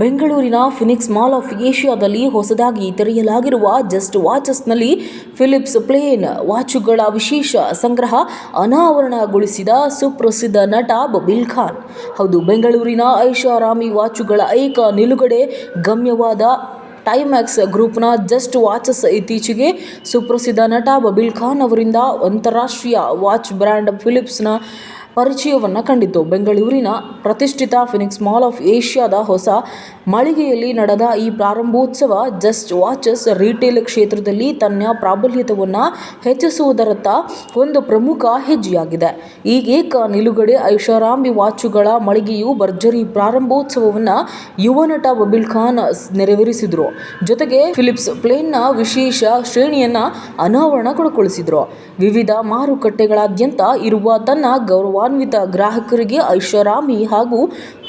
ಬೆಂಗಳೂರಿನ Phoenix mall of ಏಷ್ಯಾದಲ್ಲಿ ಹೊಸದಾಗಿ ತೆರೆಯಲಾಗಿರುವ ಜಸ್ಟ್ ವಾಚಸ್ನಲ್ಲಿ ಫಿಲಿಪ್ಸ್ ಪ್ಲೇನ್ ವಾಚುಗಳ ವಿಶೇಷ ಸಂಗ್ರಹ ಅನಾವರಣಗೊಳಿಸಿದ ಸುಪ್ರಸಿದ್ಧ ನಟ ಬಬಿಲ್ ಖಾನ್. ಹೌದು, ಬೆಂಗಳೂರಿನ ಐಷಾರಾಮಿ ವಾಚುಗಳ ಏಕ ನಿಲುಗಡೆ ಗಮ್ಯವಾದ ಟೈಮ್ಯಾಕ್ಸ್ ಗ್ರೂಪ್ನ ಜಸ್ಟ್ ವಾಚಸ್ ಇತ್ತೀಚೆಗೆ ಸುಪ್ರಸಿದ್ಧ ನಟ ಬಬಿಲ್ ಖಾನ್ ಅವರಿಂದ ಅಂತಾರಾಷ್ಟ್ರೀಯ ವಾಚ್ ಬ್ರ್ಯಾಂಡ್ ಫಿಲಿಪ್ಸ್ನ ಪರಿಚಯವನ್ನು ಕಂಡಿತು ಬೆಂಗಳೂರಿನ ಪ್ರತಿಷ್ಠಿತ ಫಿನಿಕ್ಸ್ ಮಾಲ್ ಆಫ್ ಏಷ್ಯಾದ ಹೊಸ ಮಳಿಗೆಯಲ್ಲಿ ನಡೆದ ಈ ಪ್ರಾರಂಭೋತ್ಸವ ಜಸ್ಟ್ ವಾಚಸ್ ರಿಟೇಲ್ ಕ್ಷೇತ್ರದಲ್ಲಿ ತನ್ನ ಪ್ರಾಬಲ್ಯತವನ್ನು ಹೆಚ್ಚಿಸುವುದರತ್ತ ಒಂದು ಪ್ರಮುಖ ಹೆಜ್ಜೆಯಾಗಿದೆ. ಈ ಏಕ ನಿಲುಗಡೆ ಐಷಾರಾಮಿ ವಾಚುಗಳ ಮಳಿಗೆಯು ಭರ್ಜರಿ ಪ್ರಾರಂಭೋತ್ಸವವನ್ನು ಯುವ ನಟ ಬಬಿಲ್ ಖಾನ್ ನೆರವೇರಿಸಿದರು. ಜೊತೆಗೆ ಫಿಲಿಪ್ಸ್ ಪ್ಲೇನ್ನ ವಿಶೇಷ ಶ್ರೇಣಿಯನ್ನು ಅನಾವರಣಗೊಳಿಸಿದರು. ವಿವಿಧ ಮಾರುಕಟ್ಟೆಗಳಾದ್ಯಂತ ಇರುವ ತನ್ನ ಗೌರವಾನ್ವಿತ ಗ್ರಾಹಕರಿಗೆ ಐಷಾರಾಮಿ ಹಾಗೂ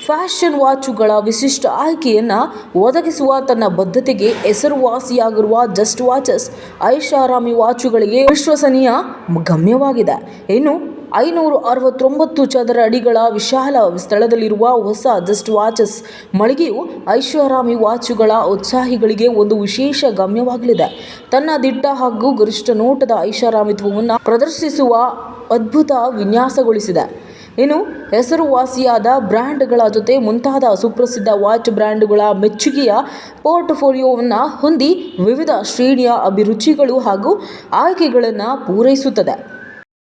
ಫ್ಯಾಷನ್ ವಾಚುಗಳ ವಿಶಿಷ್ಟ ಆಯ್ಕೆಯನ್ನು ಒದಗಿಸುವ ತನ್ನ ಬದ್ಧತೆಗೆ ಹೆಸರುವಾಸಿಯಾಗಿರುವ ಜಸ್ಟ್ ವಾಚಸ್, ಐಷಾರಾಮಿ ವಾಚುಗಳಿಗೆ ವಿಶ್ವಸನೀಯ ಗಮ್ಯವಾಗಿದೆ. ಇನ್ನು ಐನೂರ ಅರವತ್ತೊಂಬತ್ತು ಚದರ ಅಡಿಗಳ ವಿಶಾಲ ಸ್ಥಳದಲ್ಲಿರುವ ಹೊಸ ಜಸ್ಟ್ ವಾಚಸ್ ಮಳಿಗೆಯು ಐಷಾರಾಮಿ ವಾಚುಗಳ ಉತ್ಸಾಹಿಗಳಿಗೆ ಒಂದು ವಿಶೇಷ ಗಮ್ಯವಾಗಲಿದೆ. ತನ್ನ ದಿಟ್ಟ ಹಾಗೂ ಗರಿಷ್ಠ ನೋಟದ ಐಷಾರಾಮಿತ್ವವನ್ನು ಪ್ರದರ್ಶಿಸುವ ಅದ್ಭುತ ವಿನ್ಯಾಸಗೊಳಿಸಿದೆ. ಇನ್ನು ಹೆಸರುವಾಸಿಯಾದ ಬ್ರ್ಯಾಂಡ್ಗಳ ಜೊತೆ ಮುಂತಾದ ಸುಪ್ರಸಿದ್ಧ ವಾಚ್ ಬ್ರ್ಯಾಂಡ್ಗಳ ಮೆಚ್ಚುಗೆಯ ಪೋರ್ಟ್ಫೋಲಿಯೋವನ್ನು ಹೊಂದಿ ವಿವಿಧ ಶ್ರೇಣಿಯ ಅಭಿರುಚಿಗಳು ಹಾಗೂ ಆಯ್ಕೆಗಳನ್ನು ಪೂರೈಸುತ್ತದೆ.